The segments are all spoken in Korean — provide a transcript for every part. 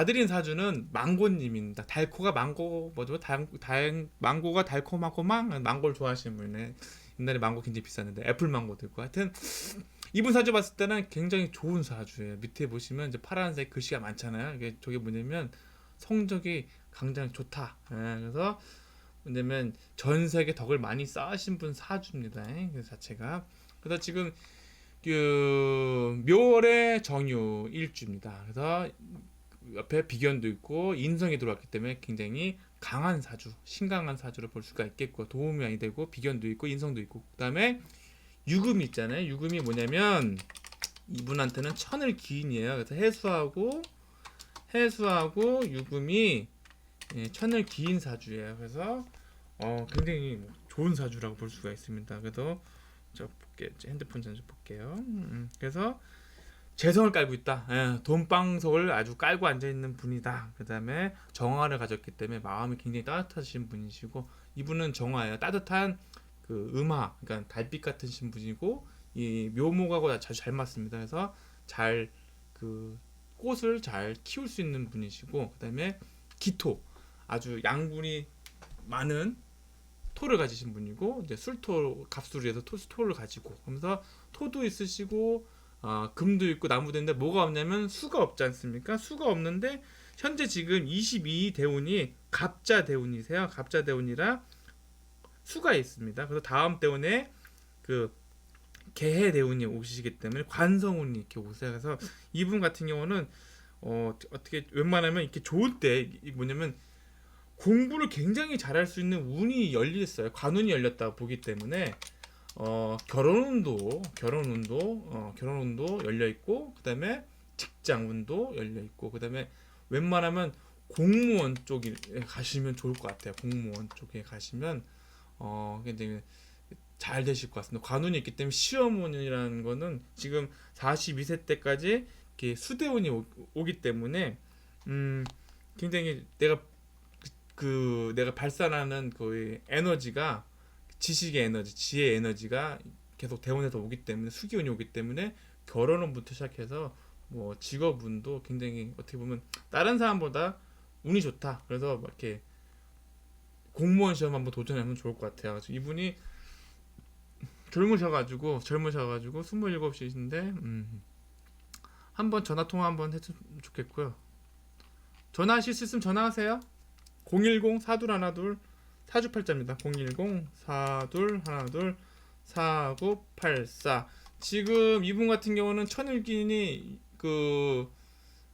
봐드린 사주는 망고님입니다. 달코가 망고 뭐죠? 달, 달 망고가 달콤하고 망 망고를 좋아하시는 분이네. 옛날에 망고 굉장히 비쌌는데 애플 망고도 있고 하여튼 이분 사주 봤을 때는 굉장히 좋은 사주예요. 밑에 보시면 이제 파란색 글씨가 많잖아요. 이게 저게 뭐냐면 성적이 굉장히 좋다. 예, 그래서 뭐냐면 전 세계 덕을 많이 쌓으신 분 사주입니다. 예, 그 자체가. 그래서 지금 그 묘월의 정유 일주입니다. 그래서 옆에 비견도 있고 인성이 들어왔기 때문에 굉장히 강한 사주, 신강한 사주를 볼 수가 있겠고 도움이 많이 되고 비견도 있고 인성도 있고 그다음에 유금이 있잖아요. 유금이 뭐냐면 이분한테는 천을 기인이에요. 그래서 해수하고 해수하고 유금이 예, 천을 기인 사주예요. 그래서 어, 굉장히 뭐 좋은 사주라고 볼 수가 있습니다. 그래서 저 볼게 핸드폰 전좀 볼게요. 음, 그래서 재성을 깔고 있다. 예, 돈방석을 아주 깔고 앉아 있는 분이다. 그다음에 정화를 가졌기 때문에 마음이 굉장히 따뜻하신 분이시고 이분은 정화예요. 따뜻한 그 음화, 그러니까 달빛 같은 신분이고 이 묘목하고 자주 잘 맞습니다. 그래서 잘 그 꽃을 잘 키울 수 있는 분이시고 그다음에 기토 아주 양분이 많은 토를 가지신 분이고 이제 술토 갑술을 해서 토, 토를 가지고 하면서 토도 있으시고 아, 금도 있고 나무도 있는데 뭐가 없냐면 수가 없지 않습니까? 수가 없는데 현재 지금 22 대운이 갑자 대운이세요. 갑자 대운이라 수가 있습니다. 그래서 다음 대운에 그 개해 대운이 오시기 때문에 관성운이 이렇게 오세요. 그래서 이분 같은 경우는 어, 어떻게 웬만하면 이렇게 좋을 때 뭐냐면 공부를 굉장히 잘할 수 있는 운이 열렸어요. 관운이 열렸다고 보기 때문에 어, 결혼운도 결혼운도 어, 결혼운도 열려 있고 그다음에 직장운도 열려 있고 그다음에 웬만하면 공무원 쪽에 가시면 좋을 것 같아요. 공무원 쪽에 가시면 어 굉장히 잘 되실 것 같습니다. 관운이 있기 때문에 시험운이라는 거는 지금 42세 때까지 이렇게 수대운이 오, 오기 때문에 음 굉장히 내가 그, 그 내가 발산하는 그 에너지가 지식의 에너지, 지혜의 에너지가 계속 대원에서 오기 때문에 수기운이 오기 때문에 결혼운부터 시작해서 뭐 직업운도 굉장히 어떻게 보면 다른 사람보다 운이 좋다. 그래서 막 이렇게 공무원 시험 한번 도전하면 좋을 것 같아요. 그래서 이분이 젊으셔가지고 젊으셔가지고 27이신데 음, 한번 전화 통화 한번 했으면 좋겠고요. 전화하실 수 있으면 전화하세요. 010 4212 사주팔자입니다. 010 4212 4984 지금 이분 같은 경우는 천을기인이 그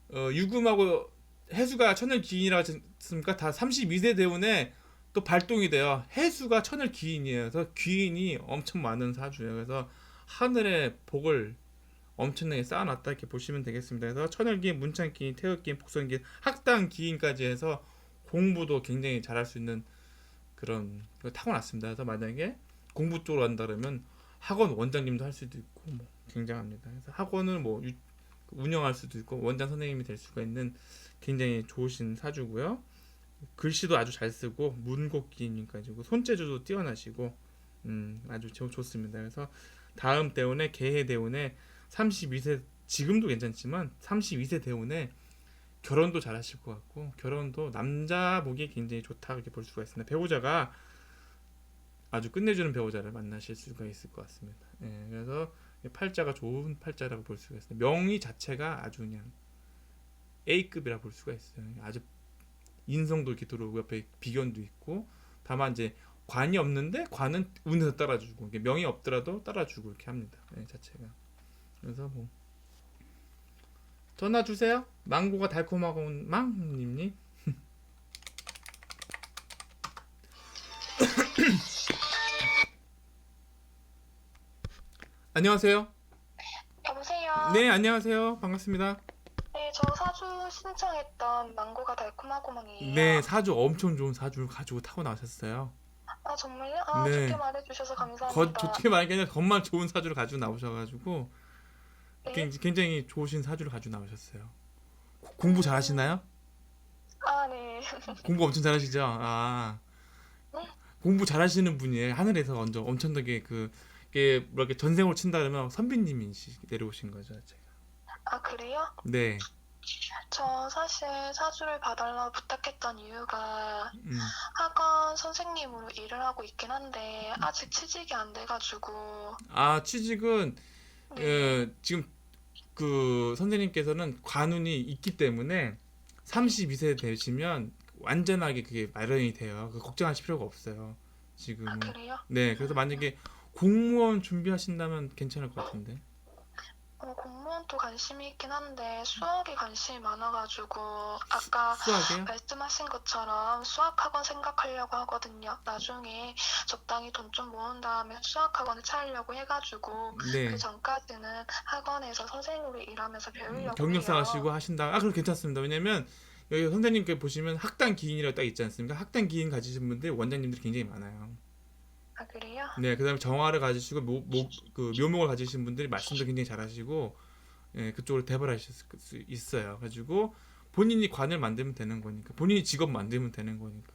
어, 유금하고 해수가 천을기인이라고 했습니까? 다 32세 대운에 또 발동이 돼요. 해수가 천을 기인이에요. 그래서 귀인이 엄청 많은 사주예요. 그래서 하늘의 복을 엄청나게 쌓아놨다 이렇게 보시면 되겠습니다. 그래서 천을기인, 문창기인, 태극기인, 복선기인, 학당 기인까지 해서 공부도 굉장히 잘할 수 있는 그런 거 타고났습니다. 그래서 만약에 공부 쪽으로 그러면 학원 원장님도 할 수도 있고 뭐 굉장합니다. 그래서 학원을 뭐 유- 운영할 수도 있고 원장 선생님이 될 수가 있는 굉장히 좋으신 사주고요. 글씨도 아주 잘 쓰고 문곡기인까지고 손재주도 뛰어나시고 음 아주 좋- 좋습니다. 그래서 다음 대운에 개해 대운에 32세 지금도 괜찮지만 32세 대운에 결혼도 잘하실 것 같고 결혼도 남자 보기 굉장히 좋다 이렇게 볼 수가 있습니다. 배우자가 아주 끝내주는 배우자를 만나실 수가 있을 것 같습니다. 예, 그래서 팔자가 좋은 팔자라고 볼 수가 있습니다. 명의 자체가 아주 그냥 A급이라 볼 수가 있어요. 아주 인성도 이렇게 들어오고 옆에 비견도 있고 다만 이제 관이 없는데 관은 운에서 따라주고 명이 없더라도 따라주고 이렇게 합니다. 예, 자체가 그래서 뭐 전화 주세요. 망고가 달콤하고 망님님. 안녕하세요. 여보세요? 네, 안녕하세요. 반갑습니다. 네, 저 사주 신청했던 망고가 달콤하고망이에요. 네, 사주 엄청 좋은 사주를 가지고 타고 나오셨어요. 아, 정말요? 아, 네. 좋게 말해주셔서 거, 감사합니다. 좋게 말하기 아니라 정말 좋은 사주를 가지고 나오셔가지고 네. 굉- 굉장히 좋으신 사주를 가지고 나오셨어요. 고- 공부 잘하시나요? 아, 네. 공부 엄청 잘하시죠? 아 네. 공부 잘하시는 분이에요. 하늘에서 먼저 엄청나게 그 이게 뭐랄까 전생으로 친다 그러면 선비님이 내려오신 거죠, 제가. 아, 그래요? 네, 저 사실 사주를 봐달라고 부탁했던 이유가 음. 학원 선생님으로 일을 하고 있긴 한데 아직 취직이 안 돼가지고 아 취직은 네. 어, 지금 그 선생님께서는 관운이 있기 때문에 32세 되시면 완전하게 그게 마련이 돼요. 그 걱정하실 필요가 없어요. 지금. 아 그래요? 네, 그래서 만약에 공무원 준비하신다면 괜찮을 것 같은데. 어, 공무원도 관심이 있긴 한데 수학에 관심이 많아가지고 아까 수학이요? 말씀하신 것처럼 수학학원 생각하려고 하거든요. 나중에 적당히 돈 좀 모은 다음에 수학학원을 차리려고 해가지고 네. 그 전까지는 학원에서 선생님으로 일하면서 배우려고 경력사 해요. 하시고 하신다. 아, 그럼 괜찮습니다. 왜냐면 여기 선생님께 보시면 학당 기인이라고 딱 있지 않습니까? 학당 기인 가지신 분들 원장님들이 굉장히 많아요. 아 그래요? 네, 그다음에 정화를 가지시고 모, 모, 그 묘목을 가지신 분들이 말씀도 굉장히 잘하시고 예, 그쪽으로 대발하실 수 있어요. 가지고 본인이 관을 만들면 되는 거니까 본인이 직업 만들면 되는 거니까.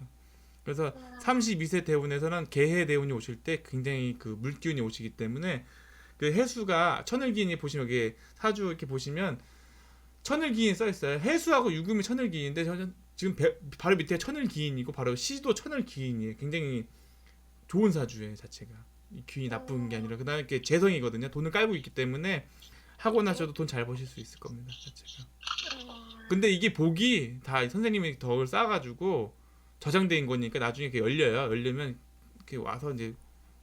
그래서 음, 32세 대운에서는 개해 대운이 오실 때 굉장히 그 물기운이 오시기 때문에 그 해수가 천을기인이 보시면 여기 사주 이렇게 보시면 천을기인 써 있어요. 해수하고 유금이 천을기인인데 저는 지금 배- 바로 밑에 천을기인이고 바로 시도 천을기인이에요. 굉장히 좋은 사주예요 자체가. 이 귀인이 나쁜 게 아니라 그다음에 이렇게 재성이거든요. 돈을 깔고 있기 때문에 하고 나셔도 돈 잘 버실 수 있을 겁니다 자체가. 음, 근데 이게 복이 다 선생님이 덕을 쌓아가지고 저장된 거니까 나중에 이렇게 열려요. 열리면 이렇게 와서 이제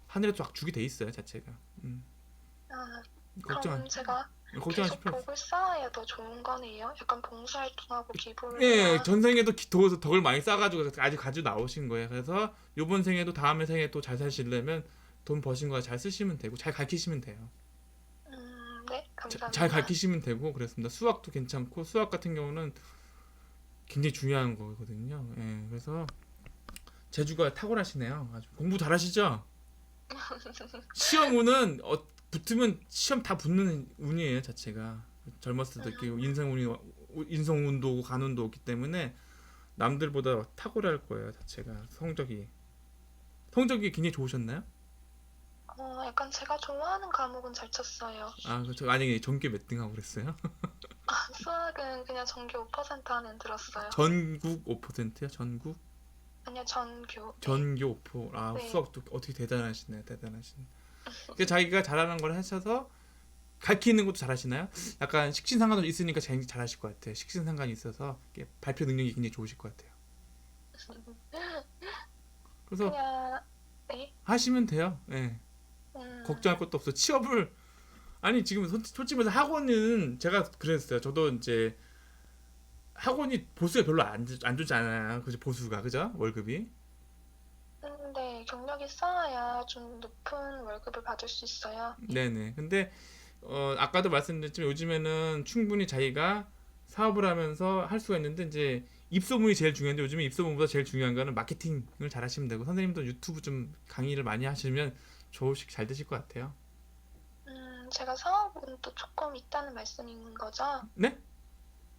하늘에 쫙 주게 돼 있어요 자체가. 음. 아, 걱정 그럼 제가 걱정하실 계속 필요 없어요. 복을 쌓아야 더 좋은 거네요. 약간 봉사활동하고 기부를 예, 전생에도 기- 덕, 덕을 많이 쌓아가지고 아직 가지고 나오신 거예요. 그래서 이번 생에도 다음에 생에 또 잘 사시려면 돈 버신 거 잘 쓰시면 되고 잘 가르치시면 돼요. 음, 네, 자- 감사합니다. 잘 가르치시면 되고 그랬습니다. 수학도 괜찮고 수학 같은 경우는 굉장히 중요한 거거든요. 예, 그래서 재주가 탁월하시네요. 아주 공부 잘하시죠? 시험 운은 어, 붙으면 시험 다 붙는 운이에요 자체가 젊었을 때 인생 운이 인성 운도 오고 간 운도 오기 때문에 남들보다 탁월할 거예요 자체가 성적이 성적이 굉장히 좋으셨나요? 어, 약간 제가 좋아하는 과목은 잘 쳤어요. 아 그렇죠 만약에 전교 몇 등 하고 그랬어요? 수학은 그냥 전교 5% 안에 들었어요. 전국 5%요? 전국? 아니요, 전교. 전교 5%. 아 네. 수학도 어떻게 대단하시네 대단하시네. 그 자기가 잘하는 걸 하셔서 가르치는 것도 잘하시나요? 약간 식신상관도 있으니까 잘- 잘하실 것 같아요. 식신상관이 있어서 발표 능력이 굉장히 좋으실 것 같아요. 그래서 그냥 네. 하시면 돼요. 예. 음, 걱정할 것도 없어. 취업을 아니 지금 솔- 솔직히 말해서 학원은 제가 그랬어요. 저도 이제 학원이 보수가 별로 안, 주- 안 좋잖아요. 그죠 보수가 그죠 월급이. 경력이 쌓아야 좀 높은 월급을 받을 수 있어요. 네네. 근데 어, 아까도 말씀드렸지만 요즘에는 충분히 자기가 사업을 하면서 할 수가 있는데 이제 입소문이 제일 중요한데 요즘에 입소문보다 제일 중요한 거는 마케팅을 잘 하시면 되고 선생님도 유튜브 좀 강의를 많이 하시면 좋으실 잘 되실 것 같아요. 음, 제가 사업은 또 조금 있다는 말씀인 거죠? 네?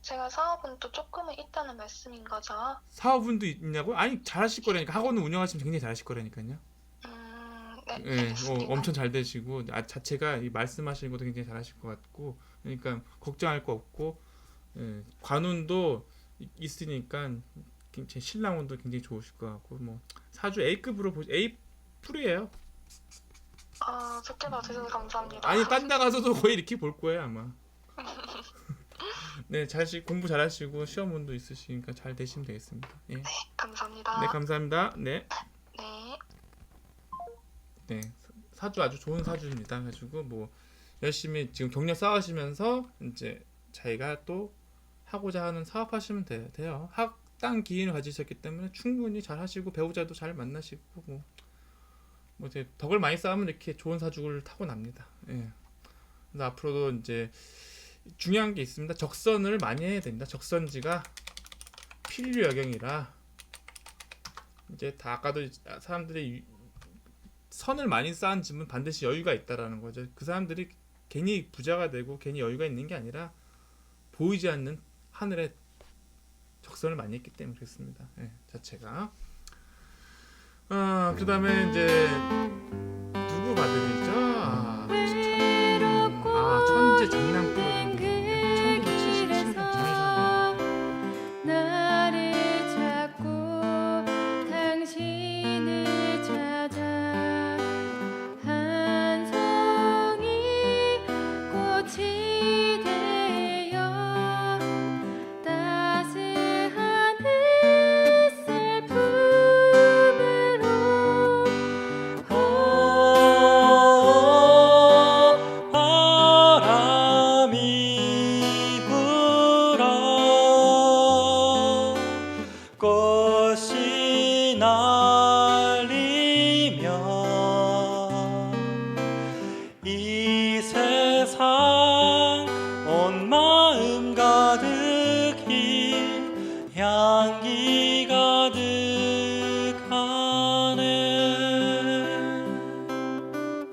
제가 사업은 또 조금은 있다는 말씀인 거죠? 사업운도 있냐고? 아니 잘하실 거라니까 학원을 운영하시면 굉장히 잘하실 거라니까요. 음, 네, 예, 어. 엄청 잘 되시고 아, 자체가 이 말씀하시는 것도 굉장히 잘하실 것 같고 그러니까 걱정할 거 없고 예, 관운도 이- 있으니까 굉장히 신랑운도 굉장히 좋으실 것 같고 뭐 사주 A급으로 보 A 풀이에요. 아, 좋게 봐주셔서 감사합니다. 아니 딴 데 가서도 거의 이렇게 볼 거예요 아마. 네, 잘 공부 잘하시고 시험운도 있으시니까 잘 되시면 되겠습니다. 예. 네, 감사합니다. 감사합니다. 네. 네. 네 사주 아주 좋은 사주입니다. 가지고 뭐 열심히 지금 경력 쌓으시면서 이제 자기가 또 하고자 하는 사업 하시면 돼, 돼요. 학당 기인을 가지셨기 때문에 충분히 잘 하시고 배우자도 잘 만나시고 뭐, 뭐 이제 덕을 많이 쌓으면 이렇게 좋은 사주를 타고 납니다. 예. 그래서 앞으로도 이제 중요한 게 있습니다. 적선을 많이 해야 됩니다. 적선지가 필류 여경이라 이제 다 아까도 사람들이 유- 선을 많이 쌓은 집은 반드시 여유가 있다라는 거죠. 그 사람들이 괜히 부자가 되고 괜히 여유가 있는 게 아니라 보이지 않는 하늘에 적선을 많이 했기 때문에 그렇습니다. 예, 자체가. 아, 그 다음에 이제 누구 받으리죠? しな